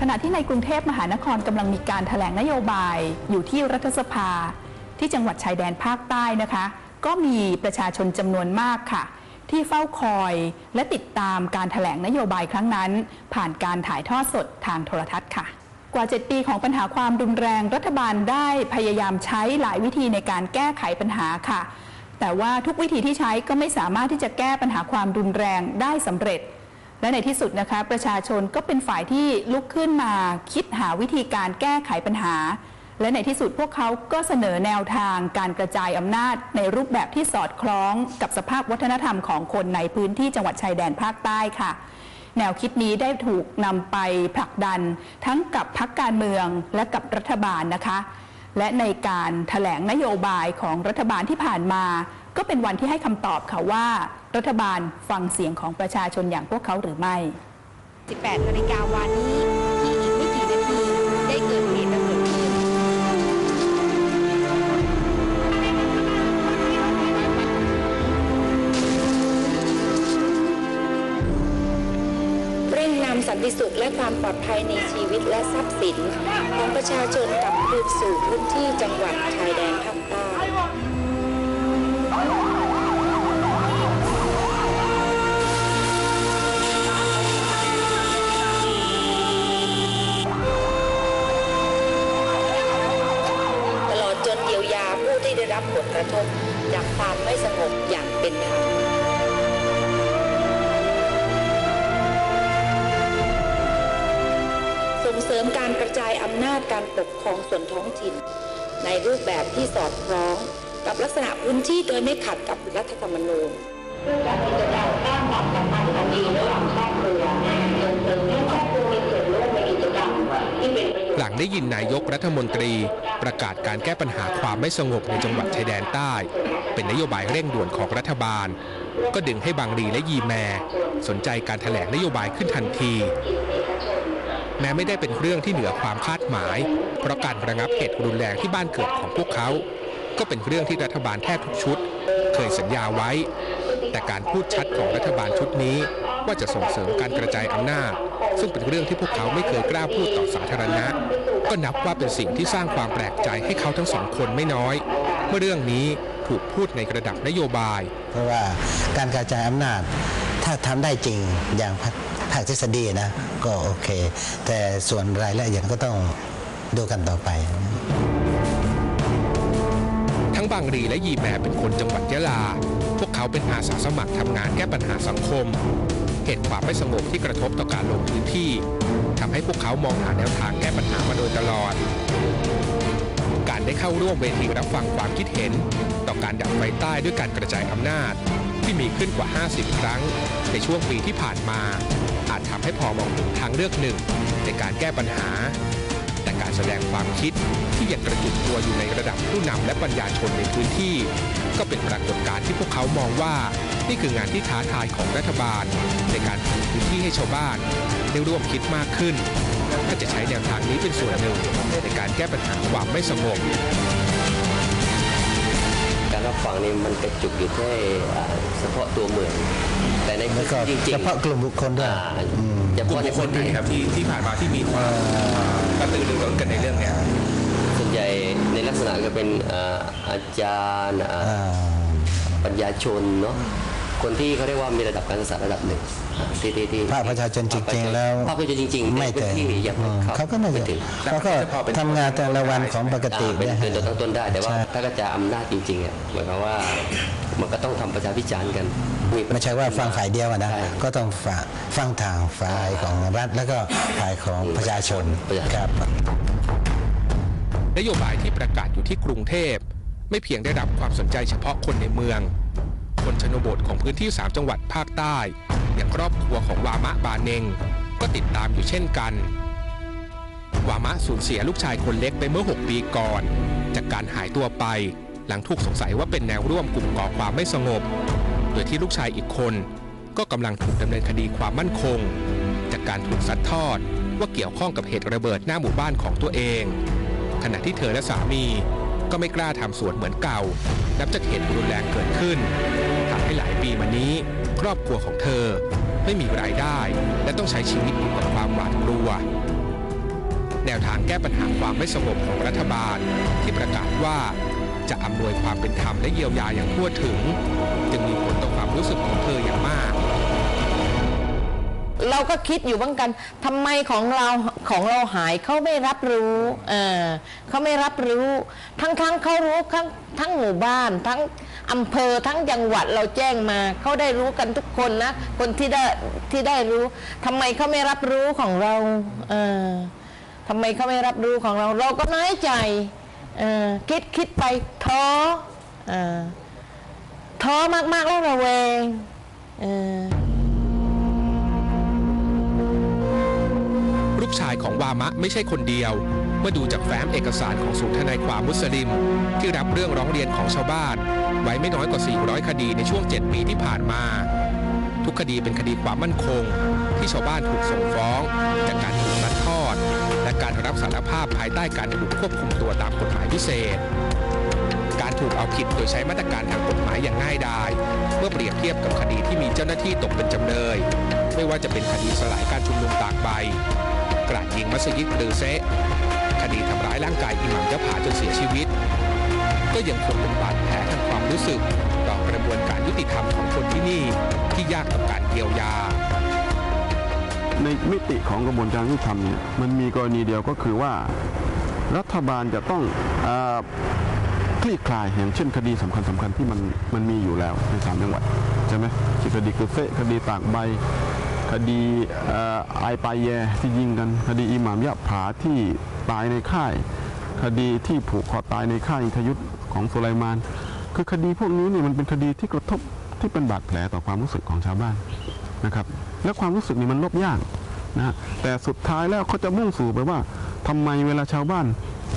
ขณะที่ในกรุงเทพมหานครกำลังมีการแถลงนโยบายอยู่ที่รัฐสภา ที่จังหวัดชายแดนภาคใต้นะคะ ก็มีประชาชนจำนวนมากค่ะ ที่เฝ้าคอยและติดตามการแถลงนโยบายครั้งนั้น ผ่านการถ่ายทอดสดทางโทรทัศน์ค่ะ กว่า 7 ปีของปัญหาความรุนแรงรัฐบาลได้พยายามใช้หลายวิธีในการแก้ไขปัญหาค่ะ แต่ว่าทุกวิธีที่ใช้ก็ไม่สามารถที่จะแก้ปัญหาความรุนแรงได้สำเร็จ และในที่สุดนะคะประชาชนก็เป็นฝ่ายที่ลุกขึ้นมาคิดหาวิธีการแก้ไขปัญหา และในที่สุดพวกเขาก็เสนอแนวทางการกระจายอำนาจในรูปแบบที่สอดคล้องกับสภาพวัฒนธรรมของคนในพื้นที่จังหวัดชายแดนภาคใต้ค่ะแนวคิดนี้ได้ถูกนำไปผลักดันทั้งกับพรรคการเมืองและกับรัฐบาลนะคะ และในการถแถลงนโยบายของรัฐบาลที่ผ่านมา ก็เป็นวันที่ให้คำตอบค่ะว่า รัฐบาลฟังเสียงของประชาชนอย่างพวกเขาหรือไม่ 18นาฬิกาวันนี้ที่อีกไม่กี่นาทีได้เกิดเหตุระเบิดขึ้นเร่งนำสันติสุขและความปลอดภัยในชีวิตและทรัพย์สิน ของประชาชนกลับคืนสู่พื้นที่จังหวัดชายแดนภาค รับผลกระทบจากความไม่สงบอย่างเป็นธรรมส่งเสริมการกระจายอำนาจการปกครองส่วนท้องถิ่น ในรูปแบบที่สอดคล้องกับลักษณะพื้นที่โดยไม่ขัดกับรัฐธรรมนูญซึ่งการกิจกรรมสร้างความสัมพันธ์อัดีระหว่างครอบครัวส่งเสริมให้ครอบครัวมีส่วนร่วมในกิจกรรมที่เป็น ลังได้ยินนายกรัฐมนตรี ประกาศการแก้ปัญหาความไม่สงบในจังหวัดชายแดนใต้ เป็นนโยบายเร่งด่วนของรัฐบาล ก็ดึงให้บางรีและยีแม สนใจการแถลงนโยบายขึ้นทันที แม้ไม่ได้เป็นเรื่องที่เหนือความคาดหมาย เพราะการระงับเหตุรุนแรงที่บ้านเกิดของพวกเขา ก็เป็นเรื่องที่รัฐบาลแทบทุกชุด เคยสัญญาไว้ แต่การพูดชัดของรัฐบาลชุดนี้ ว่าจะส่งเสริมการกระจายอำนาจ ซึ่งเป็นเรื่องที่พวกเขาไม่เคยกล้าพูดต่อสาธารณะ ก็นับว่าเป็นสิ่งที่สร้างความแปลกใจให้เขาทั้งสองคนไม่น้อย เมื่อเรื่องนี้ถูกพูดในระดับนโยบาย เพราะว่าการกระจายอำนาจถ้าทำได้จริงอย่างภาคทฤษฎีนะก็โอเค แต่ส่วนรายละเอียดก็ต้องดูกันต่อไป ทั้งบางรีและยีแมเป็นคนจังหวัดยะลา พวกเขาเป็นอาสาสมัครทำงานแก้ปัญหาสังคม เหตุความไม่สงบที่กระทบต่อการลงพื้นที่ทำให้พวกเขามองหาแนวทางแก้ปัญหามาโดยตลอด การได้เข้าร่วมเวทีรับฟังความคิดเห็น ต่อการดับไฟใต้ด้วยการกระจายอำนาจ ที่มีขึ้นกว่า 50 ครั้ง ในช่วงปีที่ผ่านมา อาจทำให้พอมองถึงทางเลือกหนึ่ง ในการแก้ปัญหา แต่การแสดงความคิดที่ยังกระจุกตัวอยู่ในระดับผู้นำและปัญญาชนในพื้นที่ ก็เป็นปรากฏการณ์ที่พวกเขามองว่า นี่คืองานที่ท้าทายของรัฐบาล ในการเปิดพื้นที่ให้ชาวบ้านได้ร่วมคิดมากขึ้นถ้าจะใช้แนวทางนี้เป็นส่วนหนึ่งในการแก้ปัญหาความไม่สงบการรับฟังนี่มันกระจุกอยู่แค่อ่าเฉพาะตัวเมือง แต่ในแล้วก็จริงๆเฉพาะกลุ่มบุคคลด้วยอ่าอืมเฉพาะในพื้นที่ที่ที่ผ่านมาที่มีความกระตือรือร้นกันในเรื่องนี้ส่วนใหญ่ในลักษณะก็เป็นอ่าอาจารย์อ่าอ่าปัญญาชนเนาะ คนที่เขาเรียกว่ามีระดับการศึกษาระดับหนึ่งอ่าที่ที่ที่ภาคประชาชนจริงๆแล้วภาคประชาชนจริงๆไม่ในพื้แต่นที่ยังอืมเข้เขาก็ไม่ถึงเขาก็ทำงานแต่ละวันของปกติอ่าเป็นเนี่ยเป็นตัวตั้งต้นได้ แต่ว่าใช่ถ้ากระจายอำนาจจริงๆอะหมายความว่ามันก็ต้องทำประชาพิจารณ์กันไม่ใช่ว่าฟังฝ่ายเดียวอะนะใช่ก็ต้องฟังฟังทางฝ่ายของรัฐแล้วก็ฝ่ายของประชาชนประชาชนครับนโยบายที่ประกาศอยู่ที่กรุงเทพ ไม่เพียงได้รับความสนใจเฉพาะคนในเมือง คนชนบทของพื้นที่ 3 จังหวัดภาคใต้ อย่างครอบครัวของวามะบาเนงก็ติดตามอยู่เช่นกัน วามะสูญเสียลูกชายคนเล็กไปเมื่อ 6 ปีก่อน จากการหายตัวไปหลังถูกสงสัยว่าเป็นแนวร่วมกลุ่มก่อความไม่สงบ โดยที่ลูกชายอีกคน ก็กำลังถูกดำเนินคดีความมั่นคง จากการถูกซัดทอดว่าเกี่ยวข้องกับเหตุระเบิดหน้าหมู่บ้านของตัวเอง ขณะที่เธอและสามีก็ไม่กล้าทำสวนเหมือนเก่า นับจากเหตุรุนแรงเกิดขึ้น หลายปีมานี้ ครอบครัวของเธอไม่มีรายได้ และต้องใช้ชีวิตอยู่กับความหวาดกลัว แนวทางแก้ปัญหาความไม่สงบของรัฐบาล ที่ประกาศว่าจะอำนวยความเป็นธรรมและเยียวยาอย่างทั่วถึง จึงมีผลต่อความรู้สึกของเธออย่างมากเราก็คิดอยู่เหมือนกันทำไมของเราของเราหายเขาไม่รับรู้เออเขาไม่รับรู้ ทั้งทั้งเขารู้ทั้งทั้งหมู่บ้านทั้ง อำเภอทั้งจังหวัดเราแจ้งมาเขาได้รู้กันทุกคนนะ คนที่ได้ที่ได้รู้ทำไมเขาไม่รับรู้ของเราเออทำไมเขาไม่รับรู้ของเรา เราก็น้อยใจเออคิดคิดไปท้อเออท้อมาก ๆ แล้วระแวงเออลูกชายของวามะไม่ใช่คนเดียว เมื่อดูจากแฟ้มเอกสารของศูนย์ทนายความมุสลิม ที่รับเรื่องร้องเรียนของชาวบ้าน ไว้ไม่น้อยกว่า 400 คดีในช่วง 7 ปีที่ผ่านมา ทุกคดีเป็นคดีความมั่นคง ที่ชาวบ้านถูกส่งฟ้อง จากการถูกลัดทอด และการรับสารภาพภายใต้การถูกควบคุมตัวตามกฎหมายพิเศษการถูกเอาผิดโดยใช้มาตรการทางกฎหมายอย่างง่ายดาย เมื่อเปรียบเทียบกับคดีที่มีเจ้าหน้าที่ตกเป็นจำเลย ไม่ว่าจะเป็นคดีสลายการชุมนุมตากใบ กราดยิงมัสยิดหรือเซะ คดีทำร้ายร่างกายอิหมัมยะผาจนเสียชีวิต ก็ยังคงเป็นบาดแผลทางความรู้สึก ต่อกระบวนการยุติธรรมของคนที่นี่ที่ยากต่อการเยียวยา ในมิติของกระบวนการยุติธรรมเนี่ยมันมีกรณีเดียวก็คือว่า รัฐบาลจะต้องอคลี่คลายอย่างเช่นคดีสำคัญสคัญๆที่มันมันมีอยู่แล้วในสามจังหวัดใช่ไหมคดีคือเฟะคดีตากใบ คดีเอ่อไอปายแยที่ยิงกัน คดีอิหม่ามยะผาที่ ตายในค่าย คดีที่ผูกคอตายในค่ายอิทยุทธของสุไลมาน คือคดีพวกนี้เนี่ยมันเป็นคดีที่กระทบที่เป็นบาดแผลต่อความรู้สึกของชาวบ้านนะครับ และความรู้สึกนี่มันลบยากนะแต่สุดท้ายแล้วเขาจะมุ่งสู่ไปว่าทำไมเวลาชาวบ้าน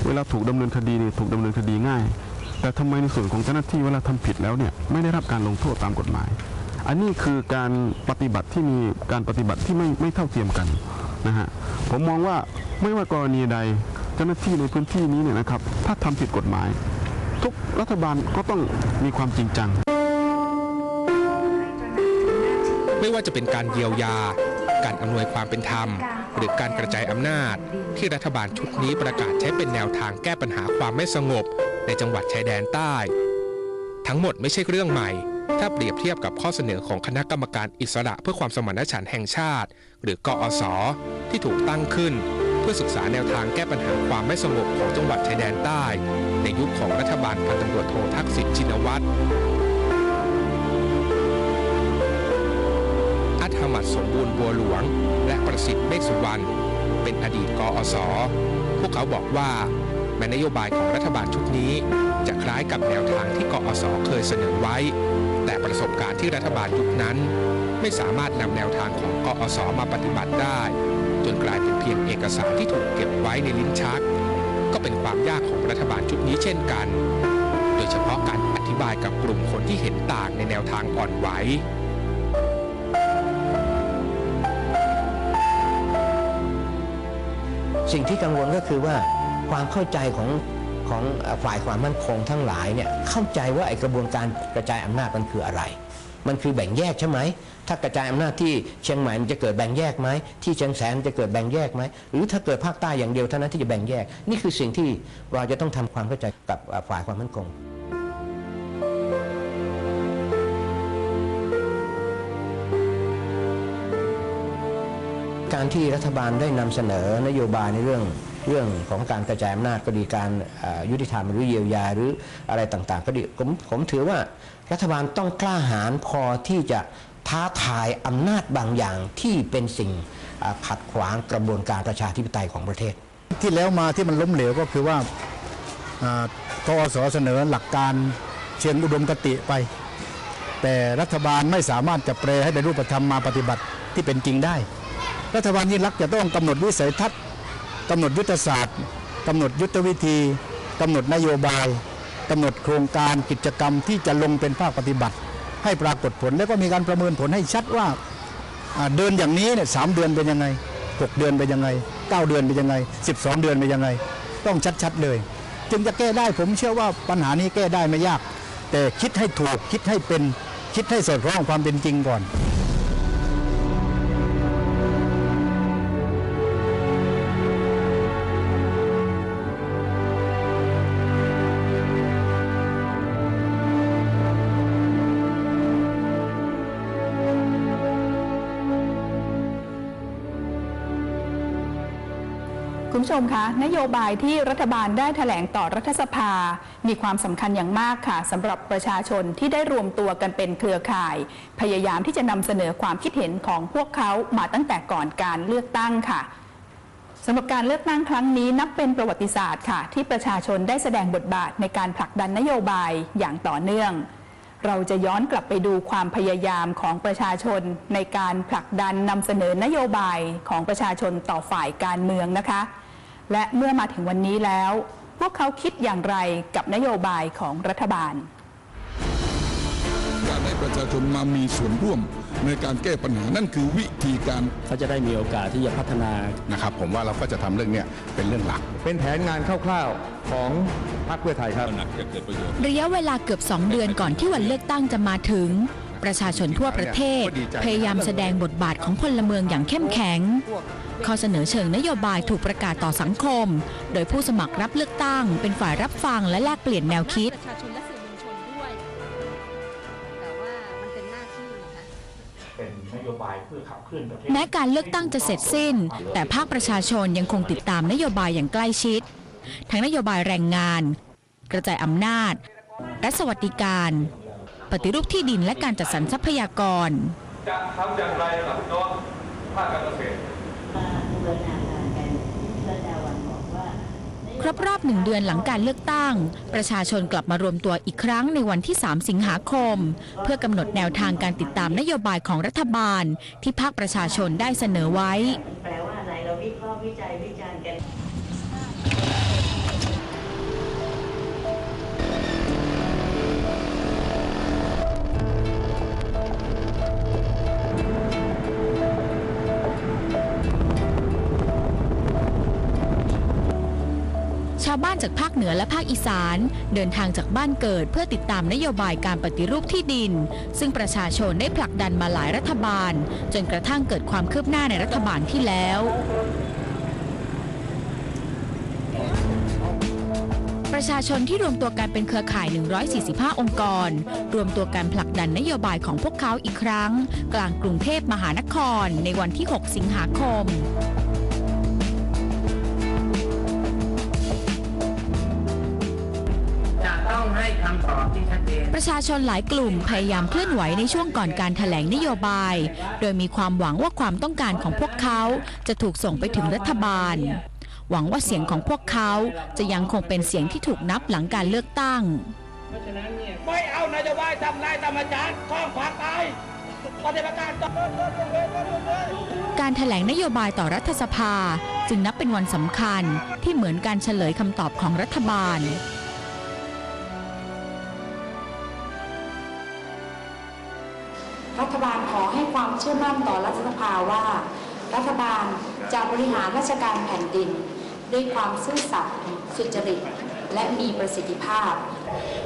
เวลาถูกดำเนินคดีนี่ถูกดำเนินคดีง่าย แต่ทำไมในส่วนของเจ้าหน้าที่เวลาทำผิดแล้วเนี่ยไม่ได้รับการลงโทษตามกฎหมาย อันนี้คือการปฏิบัติที่มีการปฏิบัติที่ไม่ไม่เท่าเทียมกัน นะฮะผมมองว่าไม่ว่ากรณีใดเจ้าหน้าที่ในพื้นที่นี้เนี่ยนะครับ ถ้าทำผิดกฎหมาย ทุกรัฐบาลก็ต้องมีความจริงจัง ไม่ว่าจะเป็นการเยียวยา การอำนวยความเป็นธรรม หรือการกระจายอำนาจ ที่รัฐบาลชุดนี้ประกาศใช้เป็นแนวทางแก้ปัญหาความไม่สงบ ในจังหวัดชายแดนใต้ ทั้งหมดไม่ใช่เรื่องใหม่ ถ้าเปรียบเทียบกับข้อเสนอของคณะกรรมการอิสระเพื่อความสมานฉันท์แห่งชาติ หรือกอสที่ถูกตั้งขึ้น เพื่อศึกษาแนวทางแก้ปัญหาความไม่สงบของจังหวัดชายแดนใต้ ในยุคของรัฐบาลพันตำรวจโททักษิณชินวัตรอัธมัดสมบูรณ์บัวหลวง และประสิทธิ์เมฆสุวรรณเป็นอดีตกอสพวกเขาบอกว่า แม้นโยบายของรัฐบาลชุดนี้ จะคล้ายกับแนวทางที่กอสเคยเสนอไว้ แต่ประสบการณ์ที่รัฐบาลยุคนั้น ไม่สามารถนำแนวทางของกอสมาปฏิบัติได้ จนกลายเป็นเพียงเอกสารที่ถูกเก็บไว้ในลิ้นชัก ก็เป็นความยากของรัฐบาลชุดนี้เช่นกัน โดยเฉพาะการอธิบายกับกลุ่มคนที่เห็นต่างในแนวทางอ่อนไหวสิ่งที่กังวลก็คือว่า ความเข้าใจของของฝ่ายความมั่นคงทั้งหลายเนี่ยเข้าใจว่าไอ้กระบวนการกระจายอำนาจมันคืออะไร มันคือแบ่งแยกใช่ไหม ถ้ากระจายอำนาจที่เชียงใหม่มันจะเกิดแบ่งแยกไหมที่เชียงแสนจะเกิดแบ่งแยกไหมหรือถ้าเกิดภาคใต้อย่างเดียวเท่านั้นที่จะแบ่งแยก นี่คือสิ่งที่เราจะต้องทำความเข้าใจกับฝ่ายความมั่นคงการที่รัฐบาลได้นำเสนอนโยบายในเรื่อง เรื่องของการกระจายอำนาจก็ดีการยุติธรรมหรือเยียวยาหรืออะไรต่างๆ ก็ดีผมผมถือว่ารัฐบาลต้องกล้าหาญพอที่จะท้าทายอำนาจบางอย่างที่เป็นสิ่งขัดขวางกระบวนการประชาธิปไตยของประเทศ ที่แล้วมาที่มันล้มเหลวก็คือว่ากอสเสนอหลักการเชิงอุดมคติไป แต่รัฐบาลไม่สามารถจะแปลให้เป็นรูปธรรมมาปฏิบัติที่เป็นจริงได้ รัฐบาลยิ่งรักจะต้องกำหนดวิสัยทัศน์ กำหนดยุทธศาสตร์กำหนดยุทธวิธีกำหนดนโยบายกำหนดโครงการกิจกรรมที่จะลงเป็นภาคปฏิบัติ ให้ปรากฏผลแล้วก็มีการประเมินผลให้ชัดว่าเดินอย่างนี้เนี่ยสามเดือนเป็นยังไงหกเดือนเป็นยังไงเก้าเดือนเป็นยังไงสิบสองเดือนเป็นยังไง ต้องชัดๆเลย จึงจะแก้ได้ผมเชื่อว่าปัญหานี้แก้ได้ไม่ยาก แต่คิดให้ถูกคิดให้เป็นคิดให้สอดคล้องความเป็นจริงก่อน ผู้ชมคะนโยบายที่รัฐบาลได้แถลงต่อรัฐสภา มีความสำคัญอย่างมากค่ะสำหรับประชาชนที่ได้รวมตัวกันเป็นเครือข่าย พยายามที่จะนำเสนอความคิดเห็นของพวกเขามาตั้งแต่ก่อนการเลือกตั้งค่ะสำหรับการเลือกตั้งครั้งนี้นับเป็นประวัติศาสตร์ค่ะ ที่ประชาชนได้แสดงบทบาทในการผลักดันนโยบายอย่างต่อเนื่อง เราจะย้อนกลับไปดูความพยายามของประชาชน ในการผลักดันนำเสนอนโยบายของประชาชนต่อฝ่ายการเมืองนะคะ และเมื่อมาถึงวันนี้แล้ว พวกเขาคิดอย่างไรกับนโยบายของรัฐบาล การให้ประชาชนมามีส่วนร่วมในการแก้ปัญหานั่นคือวิธีการเขาจะได้มีโอกาสที่จะพัฒนานะครับ ผมว่าเราก็จะทำเรื่องเนี้ยเป็นเรื่องหลัก เป็นแผนงานคร่าวๆของพรรคเพื่อไทยครับหนักจะเกิดประโยชน์ระยะเวลาเกือบ 2 เดือนก่อนที่วันเลือกตั้งจะมาถึง ประชาชนทั่วประเทศ พยายามแสดงบทบาทของพลเมืองอย่างเข้มแข็ง ข้อเสนอเชิงนโยบายถูกประกาศต่อสังคม โดยผู้สมัครรับเลือกตั้ง เป็นฝ่ายรับฟังและแลกเปลี่ยนแนวคิดประชาชนและสื่อมวลชนด้วยแต่ว่ามันเป็นหน้าที่นะคะเป็นนโยบายเพื่อขับเคลื่อนประเทศแม้การเลือกตั้งจะเสร็จสิ้น แต่ภาคประชาชนยังคงติดตามนโยบายอย่างใกล้ชิด ทั้งนโยบายแรงงาน กระจายอำนาจ และสวัสดิการ ปฏิรูปที่ดินและการจัดสรรทรัพยากร จะทำอย่างไรกับพี่น้องภาคการเกษตรครบรอบหนึ่งเดือนหลังการเลือกตั้ง ประชาชนกลับมารวมตัวอีกครั้งในวันที่ 3 สิงหาคม เพื่อกำหนดแนวทางการติดตามนโยบายของรัฐบาล ที่ภาคประชาชนได้เสนอไว้แปลว่าอะไรเราวิเคราะห์วิจัยวิจาาวบ้านจากภาคเหนือและภาคอีสาน เดินทางจากบ้านเกิด เพื่อติดตามนโยบายการปฏิรูปที่ดิน ซึ่งประชาชนได้ผลักดันมาหลายรัฐบาล จนกระทั่งเกิดความคืบหน้าในรัฐบาลที่แล้วประชาชนที่รวมตัวกันเป็นเครือข่าย 145 องค์กร รวมตัวกันผลักดันนโยบายของพวกเขาอีกครั้ง กลางกรุงเทพมหานคร ในวันที่ 6 สิงหาคม ประชาชนหลายกลุ่มพยายามเคลื่อนไหวในช่วงก่อนการถแถลงนโยบาย โดยมีความหวังว่าความต้องการของพวกเขาจะถูกส่งไปถึงรัฐบาล หวังว่าเสียงของพวกเขาจะยังคงเป็นเสียงที่ถูกนับหลังการเลือกตั้งไม่เอานโยบายทำนายธรรมจารย์ข้องขวางตายปฏิบัติการต่อการถแถลงนโยบายต่อรัฐสภา จึงนับเป็นวันสำคัญที่เหมือนการเฉลยคำตอบของรัฐบาล ความเชื่อมั่นต่อรัฐสภาว่า รัฐบาลจะบริหารราชการแผ่นดิน ด้วยความซื่อสัตย์สุจริตและมีประสิทธิภาพ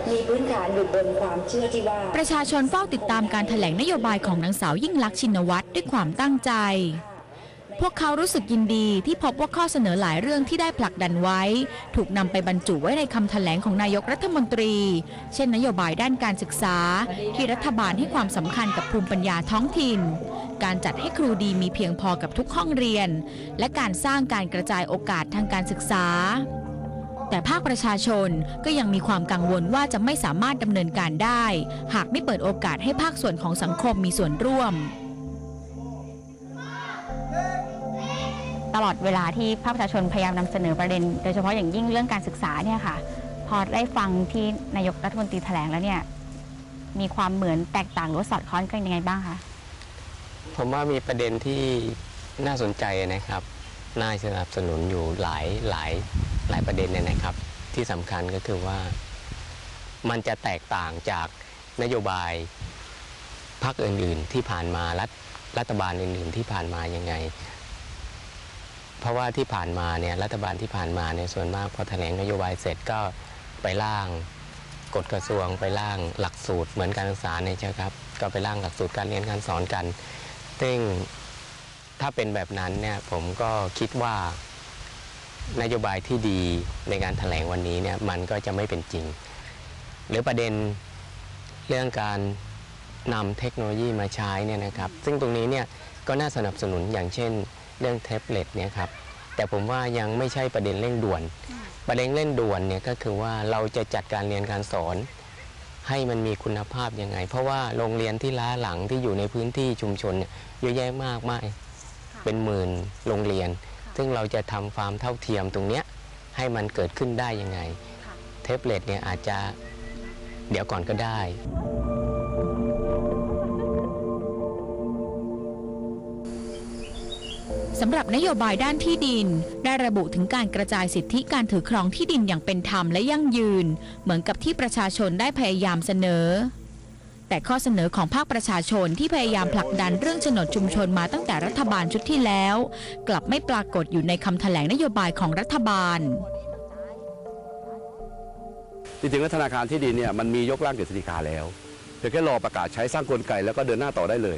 มีพื้นฐานอยู่บนความเชื่อที่ว่า ประชาชนเฝ้าติดตามการถแถลงนโยบายของนางสาวยิ่งลักษณ์ชินวัตรด้วยความตั้งใจ พวกเขารู้สึกยินดีที่พบว่าข้อเสนอหลายเรื่องที่ได้ผลักดันไว้ ถูกนำไปบรรจุไว้ในคำแถลงของนายกรัฐมนตรี เช่นนโยบายด้านการศึกษา ที่รัฐบาลให้ความสำคัญกับภูมิปัญญาท้องถิ่น การจัดให้ครูดีมีเพียงพอกับทุกห้องเรียน และการสร้างการกระจายโอกาสทางการศึกษา แต่ภาคประชาชนก็ยังมีความกังวลว่าจะไม่สามารถดำเนินการได้ หากไม่เปิดโอกาสให้ภาคส่วนของสังคมมีส่วนร่วม ตลอดเวลาที่ภาคประชาชนพยายามนำเสนอประเด็น โดยเฉพาะอย่างยิ่งเรื่องการศึกษาเนี่ยค่ะ พอได้ฟังที่นายกรัฐมนตรีแถลงแล้วเนี่ยมีความเหมือนแตกต่างหรือสอดคล้องกันยังไงบ้างคะผมว่ามีประเด็นที่น่าสนใจนะครับ น่าสนับสนุนอยู่หลายหลายหลายประเด็นเนี่ยนะครับ ที่สำคัญก็คือว่า มันจะแตกต่างจากนโยบายพรรคอื่น ๆ ที่ผ่านมารัฐรัฐบาลอื่น ๆ ที่ผ่านมายังไง เพราะว่าที่ผ่านมาเนี่ยรัฐบาลที่ผ่านมาเนี่ยส่วนมากพอแถลงนโยบายเสร็จก็ไปร่างกฎกระทรวงไปร่างหลักสูตรเหมือนการศึกษาเนี่ยใช่ครับก็ไปร่างหลักสูตรการเรียนการสอนกัน ซึ่งถ้าเป็นแบบนั้นเนี่ยผมก็คิดว่านโยบายที่ดีในการถแถลงวันนี้เนี่ยมันก็จะไม่เป็นจริง หรือประเด็นเรื่องการนำเทคโนโลยีมาใช้เนี่ยนะครับ ซึ่งตรงนี้เนี่ยก็น่าสนับสนุนอย่างเช่น เรื่องแท็บเล็ตเนี่ยครับแต่ผมว่ายังไม่ใช่ประเด็นเร่งด่วน ประเด็นเร่งด่วนเนี่ยก็คือว่าเราจะจัดการเรียนการสอน ให้มันมีคุณภาพยังไง เพราะว่าโรงเรียนที่ล้าหลังที่อยู่ในพื้นที่ชุมชนเนี่ยเยอะแยะมากมายเป็นหมื่นโรงเรียน ซึ่งเราจะทำความเท่าเทียมตรงเนี้ยให้มันเกิดขึ้นได้ยังไง เทปเล็ตเนี่ยอาจจะเดี๋ยวก่อนก็ได้ สำหรับนโยบายด้านที่ดิน ได้ระบุถึงการกระจายสิทธิการถือครองที่ดินอย่างเป็นธรรมและยั่งยืน เหมือนกับที่ประชาชนได้พยายามเสนอ แต่ข้อเสนอของภาคประชาชนที่พยายามผลักดันเรื่องโฉนดชุมชนมาตั้งแต่รัฐบาลชุดที่แล้ว กลับไม่ปรากฏอยู่ในคำแถลงนโยบายของรัฐบาลจริงๆแล้วธนาคารที่ดินเนี่ยมันมียกร่างกฤษฎีกาแล้วเพียงแค่รอประกาศใช้สร้างกลไกแล้วก็เดินหน้าต่อได้เลย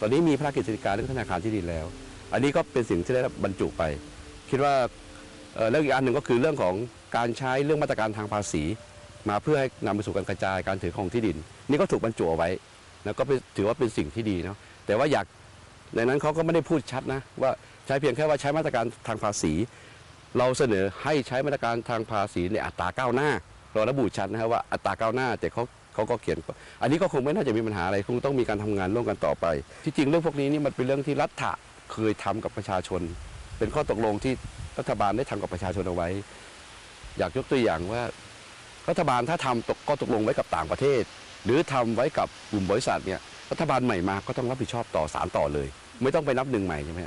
ตอนนี้มีพระราชกฤษฎีกาเรื่องธนาคารที่ดินแล้ว อันนี้ก็เป็นสิ่งที่ได้บรรจุไป คิดว่าเอ่อเรื่องอีกอันหนึ่งก็คือเรื่องของการใช้เรื่องมาตรการทางภาษี มาเพื่อให้นำไปสู่การกระจายการถือครองที่ดิน นี่ก็ถูกบรรจุเอาไว้แล้วก็ถือว่าเป็นสิ่งที่ดีเนาะแต่ว่าอยากในนั้นเขาก็ไม่ได้พูดชัดนะว่าใช้เพียงแค่ว่าใช้มาตรการทางภาษี เราเสนอให้ใช้มาตรการทางภาษีในอัตราก้าวหน้า เราระบุชัดนะครับว่าอัตราก้าวหน้า แต่เขาเขาก็เขียน อันนี้ก็คงไม่น่าจะมีปัญหาอะไรคงต้องมีการทำงานร่วมกันต่อไป ที่จริงเรื่องพวกนี้นี่มันเป็นเรื่องที่รัฐะ เคยทำกับประชาชน เป็นข้อตกลงที่รัฐบาลได้ทำกับประชาชนเอาไว้ อยากยกตัวอย่างว่า รัฐบาลถ้าทำตกก็ตกลงไว้กับต่างประเทศ หรือทำไว้กับกลุ่มบริษัทเนี่ยรัฐบาลใหม่มาก็ต้องรับผิดชอบต่อสารต่อเลย ไม่ต้องไปนับหนึ่งใหม่ใช่ไหม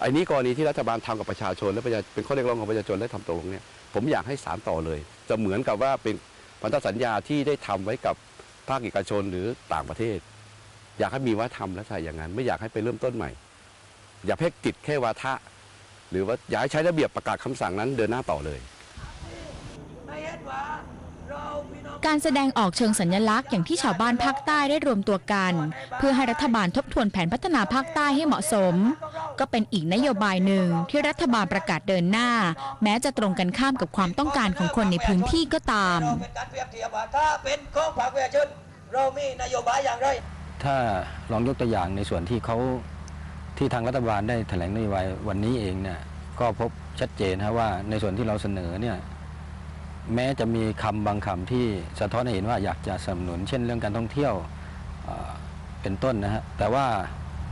ไอ้นี้กรณีที่รัฐบาลทำกับประชาชนและประชาเป็นข้อเรียกร้องของประชาชนและทำตกลงเนี่ยผมอยากให้สารต่อเลย จะเหมือนกับว่าเป็นพันธสัญญาที่ได้ทำไว้กับภาคเอกชนหรือต่างประเทศ อยากให้มีว่าทำและใช่อย่างนั้น ไม่อยากให้ไปเริ่มต้นใหม่ อย่าเพ่ติดแค่วาทะ หรือว่าอยากให้ใช้ระเบียบประกาศคำสั่งนั้นเดินหน้าต่อเลย การแสดงออกเชิงสัญลักษณ์อย่างที่ชาวบ้านภาคใต้ได้รวมตัวกัน เพื่อให้รัฐบาลทบทวนแผนพัฒนาภาคใต้ให้เหมาะสม ก็เป็นอีกนโยบายหนึ่งที่รัฐบาลประกาศเดินหน้า แม้จะตรงกันข้ามกับความต้องการของคนในพื้นที่ก็ตามถ้าเป็นของภาคประชาชนเรามีนโยบายอย่างไร ถ้าลองยกตัวอย่างในส่วนที่เขา ที่ทางรัฐบาลได้แถลงนโยบายวันนี้เองเนี่ยก็พบชัดเจนนะว่าในส่วนที่เราเสนอเนี่ยแม้จะมีคำบางคำที่สะท้อนให้เห็นว่าอยากจะสนับสนุน เช่นเรื่องการท่องเที่ยวเป็นต้นนะฮะแต่ว่า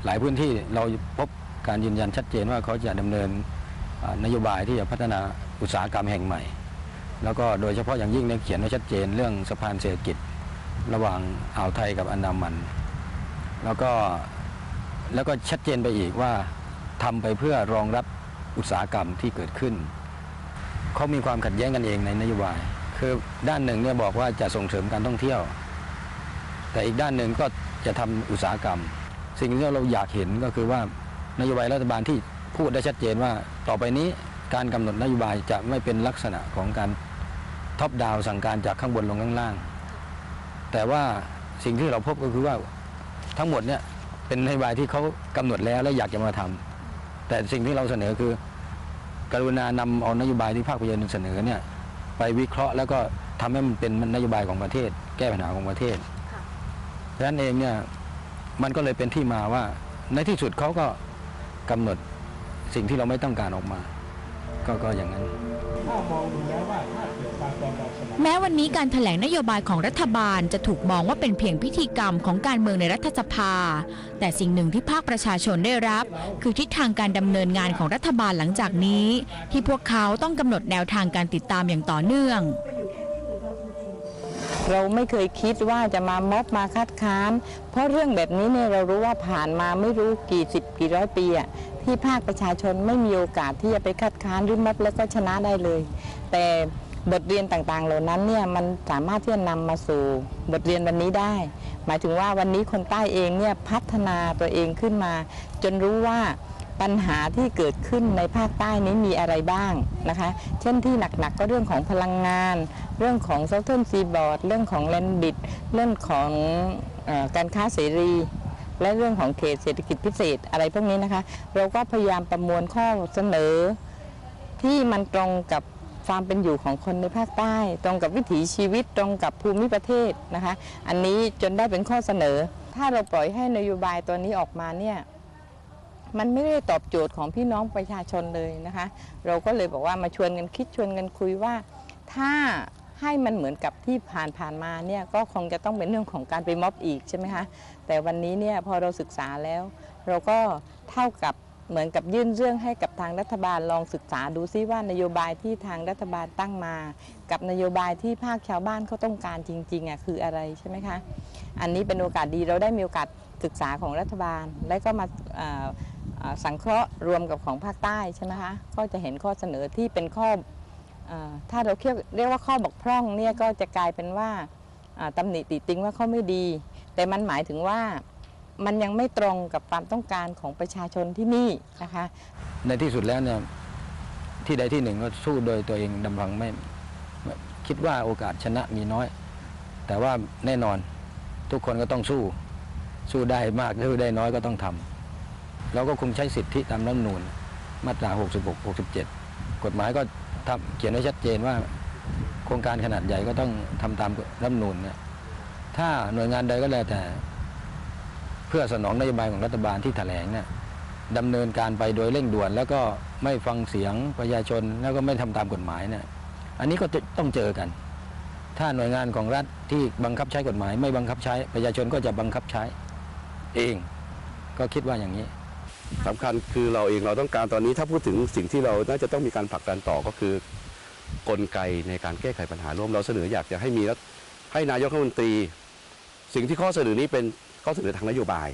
หลายพื้นที่เราพบการยืนยันชัดเจนว่าเขาจะดำเนินนโยบายที่จะพัฒนาอุตสาหกรรมแห่งใหม่ แล้วก็โดยเฉพาะอย่างยิ่งเนี่ยเขียนไว้ชัดเจนเรื่องสะพานเศรษฐกิจ ระหว่างอ่าวไทยกับอันดามัน แล้วก็ แล้วก็ชัดเจนไปอีกว่าทำไปเพื่อรองรับอุตสาหกรรมที่เกิดขึ้น เขามีความขัดแย้งกันเองในนโยบาย คือด้านหนึ่งเนี่ยบอกว่าจะส่งเสริมการท่องเที่ยว แต่อีกด้านหนึ่งก็จะทำอุตสาหกรรม สิ่งที่เราอยากเห็นก็คือว่านโยบายรัฐบาลที่พูดได้ชัดเจนว่าต่อไปนี้การกำหนดนโยบายจะไม่เป็นลักษณะของการท็อปดาวสั่งการจากข้างบนลงข้างล่าง แต่ว่าสิ่งที่เราพบก็คือว่าทั้งหมดเนี่ย เป็นนโยบายที่เขากำหนดแล้วและอยากจะมาทำแต่สิ่งที่เราเสนอคือ กรุณานำเอานโยบายที่ภาคประชาชนเสนอเนี่ยไปวิเคราะห์แล้วก็ทำให้มันเป็นนโยบายของประเทศ แก้ปัญหาของประเทศดังนั้นเองเนี่ยมันก็เลยเป็นที่มาว่า ในที่สุดเขาก็กำหนดสิ่งที่เราไม่ต้องการออกมา ก็ก็อย่างนั้นถ้ามองดูแล้วว่า แม้วันนี้การถแถลงนโยบายของรัฐบาลจะถูกมองว่าเป็นเพียงพิธีกรรมของการเมืองในรัฐสภา แต่สิ่งหนึ่งที่ภาคประชาชนได้รับ คือทิศทางการดำเนินงานของรัฐบาลหลังจากนี้ ที่พวกเขาต้องกำหนดแนวทางการติดตามอย่างต่อเนื่อง เราไม่เคยคิดว่าจะมาม็อบมาคัดค้าน เพราะเรื่องแบบนี้เนี่ยเรารู้ว่าผ่านมาไม่รู้กี่สิบกี่ร้อยปีอะที่ภาคประชาชนไม่มีโอกาสที่จะไปคัดค้านหรือม็อบแล้วก็ชนะได้เลย แต่ บทเรียนต่างๆ เหล่านั้นเนี่ยมันสามารถที่จะนำมาสู่บทเรียนวันนี้ได้ หมายถึงว่าวันนี้คนใต้เองเนี่ยพัฒนาตัวเองขึ้นมา จนรู้ว่าปัญหาที่เกิดขึ้นในภาคใต้นี้มีอะไรบ้างนะคะ เช่นที่หนักๆก็เรื่องของพลังงาน เรื่องของซอฟต์แวร์ซีบอร์ดเรื่องของแลนบิด เรื่องของอการค้าเสรี และเรื่องของเขตเศรษฐกิจพิเศษอะไรพวกนี้นะคะ เราก็พยายามประมวลข้อเสนอที่มันตรงกับ ความเป็นอยู่ของคนในภาคใต้ ตรงกับวิถีชีวิตตรงกับภูมิประเทศนะคะ อันนี้จนได้เป็นข้อเสนอ ถ้าเราปล่อยให้นโยบายตัวนี้ออกมาเนี่ยมันไม่ได้ตอบโจทย์ของพี่น้องประชาชนเลยนะคะ เราก็เลยบอกว่ามาชวนกันคิดชวนกันคุยว่า ถ้าให้มันเหมือนกับที่ผ่านผ่านมาเนี่ยก็คงจะต้องเป็นเรื่องของการไปม็อบอีกใช่ไหมคะแต่วันนี้เนี่ยพอเราศึกษาแล้ว เราก็เท่ากับ เหมือนกับยื่นเรื่องให้กับทางรัฐบาลลองศึกษาดูซิว่านโยบายที่ทางรัฐบาลตั้งมา กับนโยบายที่ภาคชาวบ้านเขาต้องการจริงๆอะคืออะไรใช่ไหมคะอันนี้เป็นโอกาสดีเราได้มีโอกาสศึกษาของรัฐบาล และก็มาสังเคราะห์รวมกับของภาคใต้ใช่ไหมคะก็จะเห็นข้อเสนอที่เป็นข้ออถ้าเราเรียกว่าข้อบกพร่องเนี่ยก็จะกลายเป็นว่าอ่าตำหนิติติงว่าเขาไม่ดี แต่มันหมายถึงว่า มันยังไม่ตรงกับความต้องการของประชาชนที่นี่นะคะ ในที่สุดแล้วเนี่ยที่ใดที่หนึ่งก็สู้โดยตัวเองดำพังไม่ คิดว่าโอกาสชนะมีน้อย แต่ว่าแน่นอนทุกคนก็ต้องสู้ สู้ได้มากสู้ได้น้อยก็ต้องทำเราก็คงใช้สิทธิตามรัฐธรรมนูญมาตรา 66 67 กฎหมายก็ทำเขียนไว้ชัดเจนว่า โครงการขนาดใหญ่ก็ต้องทำตามรัฐธรรมนูญเนี่ยถ้าหน่วยงานใดก็แล้วแต่ เพื่อสนองนโยบายของรัฐบาลที่แถลงเนี่ยดำเนินการไปโดยเร่งด่วน แล้วก็ไม่ฟังเสียงประชาชนแล้วก็ไม่ทำตามกฎหมายเนี่ยอันนี้ก็ต้องเจอกัน ถ้าหน่วยงานของรัฐที่บังคับใช้กฎหมาย ไม่บังคับใช้ประชาชนก็จะบังคับใช้เอง ก็คิดว่าอย่างนี้สำคัญคือเราเองเราต้องการตอนนี้ถ้าพูดถึงสิ่งที่เราน่าจะต้องมีการผลักดันต่อก็คือกลไกในการแก้ไขปัญหาร่วมเราเสนออยากจะให้มีให้นายกรัฐมนตรี สิ่งที่ข้อเสนอนี้เป็น ข้อเสนอทางนโยบาย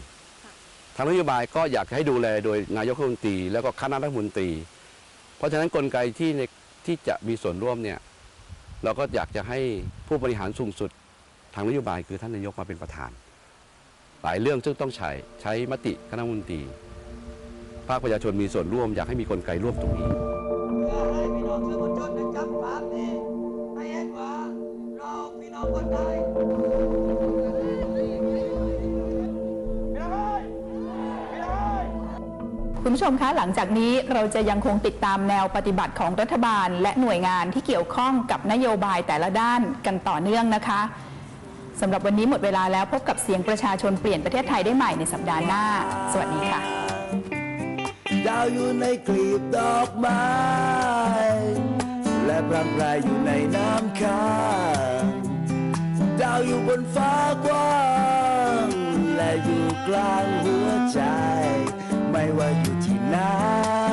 ทางนโยบายก็อยากจะให้ดูแลโดยนายกรัฐมนตรี แล้วก็คณะรัฐมนตรี เพราะฉะนั้นกลไกที่ในที่จะมีส่วนร่วมเนี่ยเราก็อยากจะให้ผู้บริหารสูงสุดทางนโยบายคือท่านนายกมาเป็นประธาน หลายเรื่องซึ่งต้องใช้ใช้มติคณะรัฐมนตรีภาคประชาชนมีส่วนร่วมอยากให้มีกลไกร่วมตรงนี้พี่น้องสื่อมวลชนได้จับภาพนี้ให้เห็นว่าเราพี่น้องคนไทย คุณผู้ชมคะหลังจากนี้เราจะยังคงติดตามแนวปฏิบัติของรัฐบาล และหน่วยงานที่เกี่ยวข้องกับนโยบายแต่ละด้านกันต่อเนื่องนะคะสำหรับวันนี้หมดเวลาแล้วพบกับเสียงประชาชนเปลี่ยนประเทศไทยได้ใหม่ในสัปดาห์หน้า สวัสดีค่ะ ดาวอยู่ในกลีบดอกไม้ และพรางพรายอยู่ในน้ำค้างดาวอยู่บนฟ้ากว้าง และอยู่กลางหัวใจ ไม่ว่าอยู่ ที่